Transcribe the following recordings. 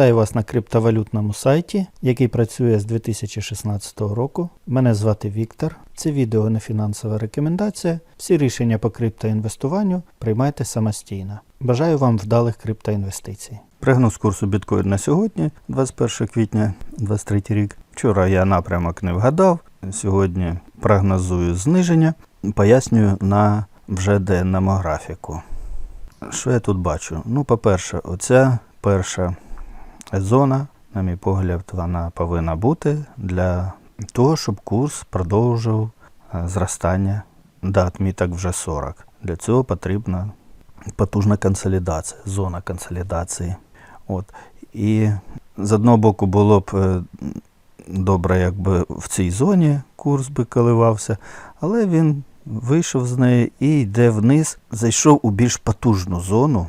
Вітаю вас на криптовалютному сайті, який працює з 2016 року. Мене звати Віктор. Це відео не фінансова рекомендація. Всі рішення по криптоінвестуванню приймайте самостійно. Бажаю вам вдалих криптоінвестицій. Прогноз курсу біткоін на сьогодні, 21 квітня 2023 рік. Вчора я напрямок не вгадав. Сьогодні прогнозую зниження. Пояснюю на вже денному графіку. Що я тут бачу? Ну, по-перше, оця перша зона, на мій погляд, вона повинна бути для того, щоб курс продовжив е, зростання до отміток вже 40. Для цього потрібна потужна консолідація, зона консолідації. От. І з одного боку було б е, добре, якби в цій зоні курс би коливався, але він вийшов з неї і йде вниз, зайшов у більш потужну зону,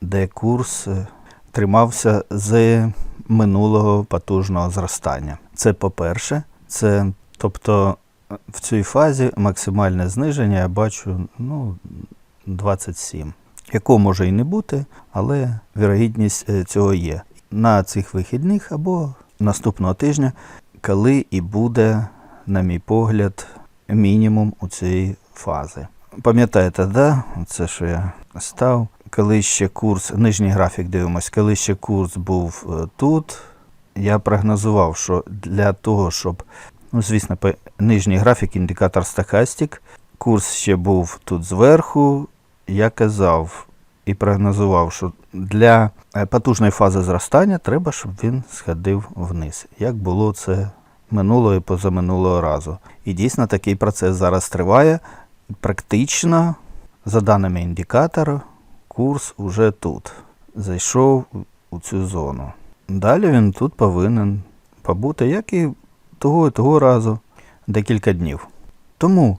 де курс е, тримався з минулого потужного зростання. Це по-перше, це тобто в цій фазі максимальне зниження я бачу ну, 27, якого може і не бути, але вірогідність е, цього є. На цих вихідних або наступного тижня, коли і буде, на мій погляд, мінімум у цієї фази. Пам'ятаєте, да? Це що я став. Коли ще курс, нижній графік дивимось, коли ще курс був е, тут, я прогнозував, що для того, щоб, ну, звісно, нижній графік, індикатор стахастик, курс ще був тут зверху, я казав і прогнозував, що для е, потужної фази зростання треба, щоб він сходив вниз. Як було це минулого і позаминулого разу. І дійсно такий процес зараз триває. Практично, за даними індикатора, курс уже тут. Зайшов у- цю зону. Далі він тут повинен побути, як і того і того разу, декілька днів. Тому,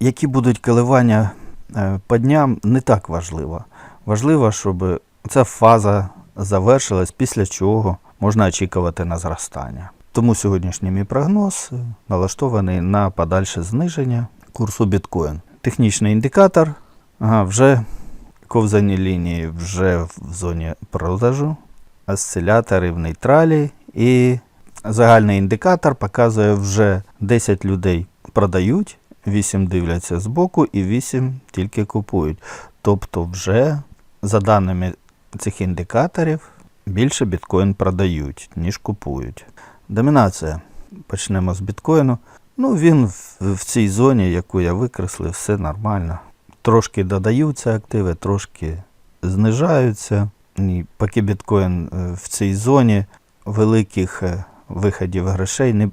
які будуть коливання е, по дням, не так важливо. Важливо, щоб ця фаза завершилась, після чого можна очікувати на зростання. Тому сьогоднішній мій прогноз е, налаштований на подальше зниження курсу біткоін. Технічний індикатор вже ковзані лінії вже в зоні продажу, осцилятори в нейтралі і загальний індикатор показує вже 10 людей продають, 8 дивляться збоку і 8 тільки купують. Тобто, вже за даними цих індикаторів більше біткоін продають, ніж купують. Домінація. Почнемо з біткоїну. Ну, він в, в цій зоні, яку я викреслив, все нормально. Трошки додаються активи, трошки знижаються. І поки біткоін е, в цій зоні великих е, виходів грошей не,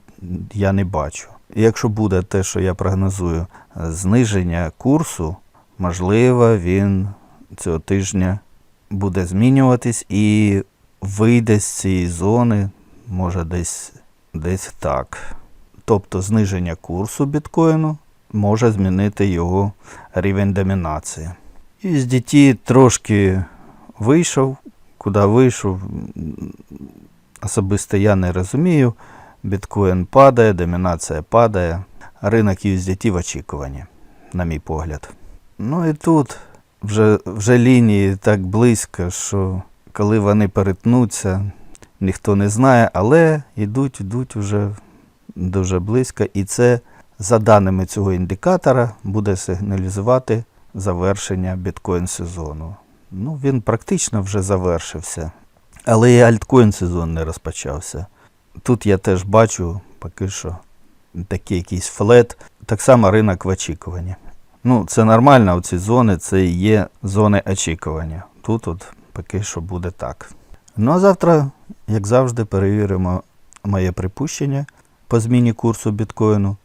я не бачу. Якщо буде те, що я прогнозую, зниження курсу, можливо, він цього тижня буде змінюватись і вийде з цієї зони, може десь, десь так. Тобто зниження курсу біткоїну може змінити його рівень домінації. І з дітей трошки вийшов, куди вийшов, особисто я не розумію. Біткоін падає, домінація падає. Ринок USDT в очікуванні, на мій погляд. Ну і тут вже, вже лінії так близько, що коли вони перетнуться, ніхто не знає, але йдуть, йдуть вже дуже близько. І це, за даними цього індикатора, буде сигналізувати завершення біткоін сезону. Ну, він практично вже завершився. Але і альткоін сезон не розпочався. Тут я теж бачу поки що такий якийсь флет. Так само ринок в очікуванні. Ну, це нормально, ці зони це і є зони очікування. Тут от поки що буде так. Ну а завтра, як завжди, перевіримо моє припущення по зміні курсу біткоїну.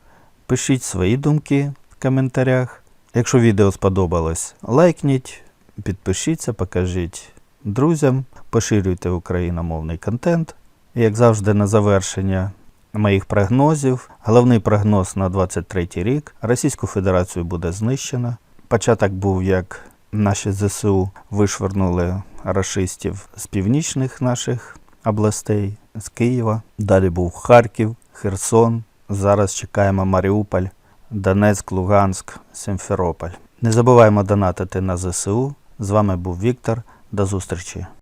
Пишіть свої думки в коментарях. Якщо відео сподобалось, лайкніть, підпишіться, покажіть друзям, поширюйте україномовний контент. І як завжди, на завершення моїх прогнозів. Головний прогноз на 23 рік. Російську Федерацію буде знищено. Початок був як наші ЗСУ вишвернули рашистів з північних наших областей, з Києва. Далі був Харків, Херсон. Зараз чекаємо Маріуполь, Донецьк, Луганськ, Сімферополь. Не забуваємо донатити на ЗСУ. З вами був Віктор. До зустрічі.